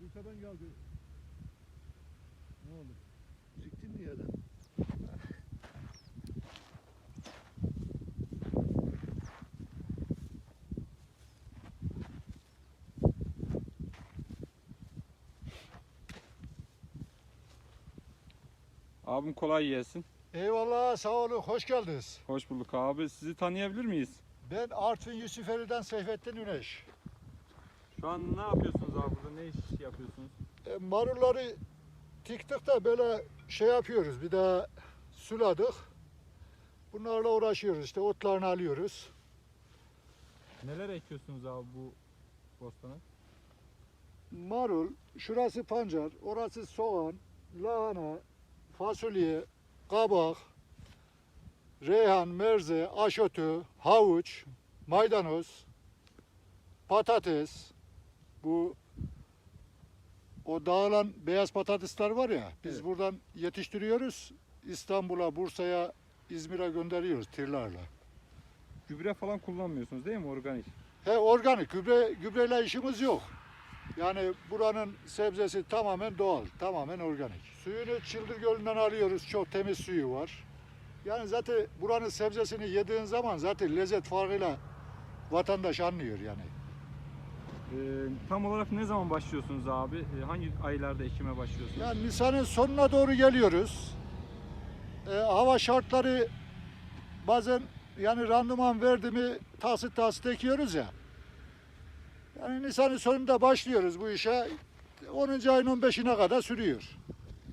Bursa'dan geldi. Ne oldu? Siktin mi yerden? Abim kolay gelsin. Eyvallah sağ olun hoş geldiniz. Hoş bulduk abi. Sizi tanıyabilir miyiz? Ben Artvin Yusufeli'den Seyfettin Üneş. Şu an ne yapıyorsunuz abi burada? Ne iş yapıyorsunuz? E, marulları tiktik de böyle şey yapıyoruz bir daha suladık. Bunlarla uğraşıyoruz işte otlarını alıyoruz. Neler ekiyorsunuz abi bu bostana? Marul, şurası pancar, orası soğan, lahana, fasulye, kabak, reyhan, merze, aşotu, havuç, maydanoz, patates. Bu o dağılan beyaz patatesler var ya, biz Evet. buradan yetiştiriyoruz. İstanbul'a, Bursa'ya, İzmir'e gönderiyoruz tırlarla. Gübre falan kullanmıyorsunuz değil mi organik? He organik gübre gübreyle işimiz yok. Yani buranın sebzesi tamamen doğal, tamamen organik. Suyunu Çıldır Gölü'nden alıyoruz. Çok temiz suyu var. Yani zaten buranın sebzesini yediğin zaman zaten lezzet farkıyla vatandaş anlıyor yani. Ee, tam olarak ne zaman başlıyorsunuz abi? Ee, hangi aylarda ekime başlıyorsunuz? Yani Nisan'ın sonuna doğru geliyoruz. Ee, hava şartları bazen yani randıman verdi mi tahsit tahsit ekiyoruz ya. Yani Nisan'ın sonunda başlıyoruz bu işe. 10. ayın 15'ine kadar sürüyor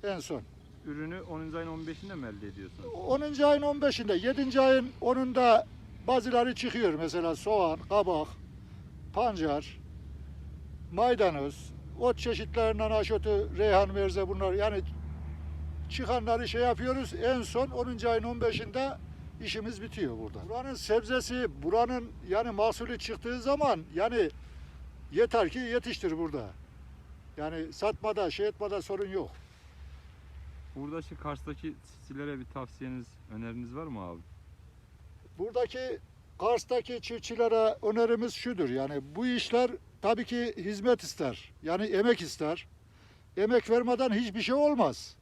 en son. Ürünü 10. ayın 15'inde mi elde ediyorsunuz? 10. ayın 15'inde, 7. ayın 10'unda bazıları çıkıyor mesela soğan, kabak, pancar, maydanoz, ot çeşitlerinden aşotu, reyhan, merze bunlar yani çıkanları şey yapıyoruz. En son 10. ayın 15'inde işimiz bitiyor burada. Buranın sebzesi, buranın yani mahsulü çıktığı zaman yani yeter ki yetiştir burada. Yani satmada, şey etmada sorun yok. Burada şu Kars'taki çiftçilere bir tavsiyeniz, öneriniz var mı abi? Buradaki Kars'taki çiftçilere önerimiz şudur yani bu işler tabii ki hizmet ister. Yani emek ister. Emek vermeden hiçbir şey olmaz.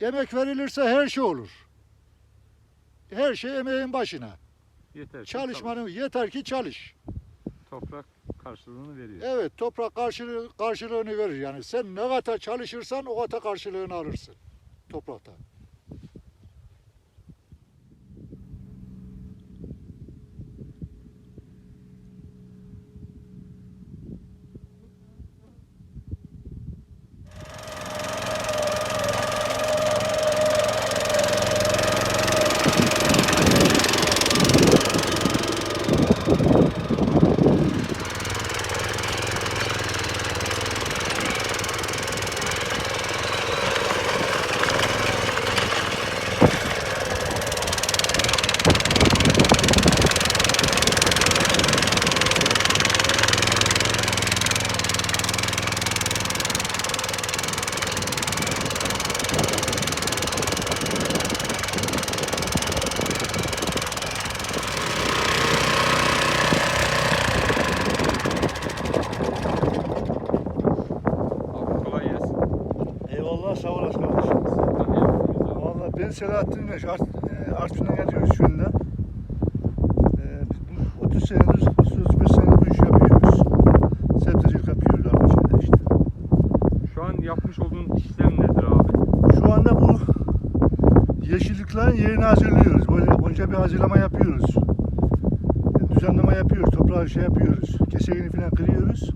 Emek verilirse her şey olur. Her şey emeğin başına. Yeter ki Çalışmanın yeter ki çalış. çalış. Toprak karşılığını veriyor. Evet toprak karşılığı, karşılığını verir yani. Sen ne kadar çalışırsan o kadar karşılığını alırsın toprakta. Ben Selahattin Meş, Art, e, Artvin'den geliyoruz şu anda. E, biz bu 30 senedir, 35 senedir bu işi yapıyoruz. Sebzecilik yapıyoruz arkadaşlar işte. Şu an yapmış olduğun işlem nedir abi? Şu anda bu yeşilliklerin yerini hazırlıyoruz. Böyle önce bir hazırlama yapıyoruz. E, düzenleme yapıyoruz, toprağı şey yapıyoruz. Keseğini falan kırıyoruz.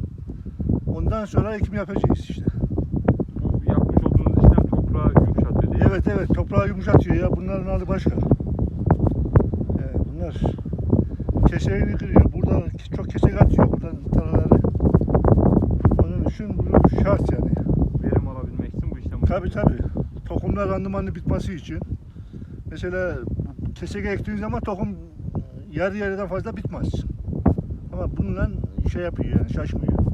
Ondan sonra ekim yapacağız işte. Bu yapmış olduğunuz işlem toprağı yumuşatıyor değil mi? Evet evet toprağı yumuşatıyor ya bunların adı başka. Evet, bunlar keseğini kırıyor. Burada çok kesek atıyor buradan tarlaları. Onun için bu şart yani. Verim alabilmek için bu işlemi Tabi tabi. Tohumlar randımanlı bitmesi için. Mesela kesek ektiğin zaman tohum yarı yarıdan fazla bitmez. Ama bununla şey yapıyor yani şaşmıyor.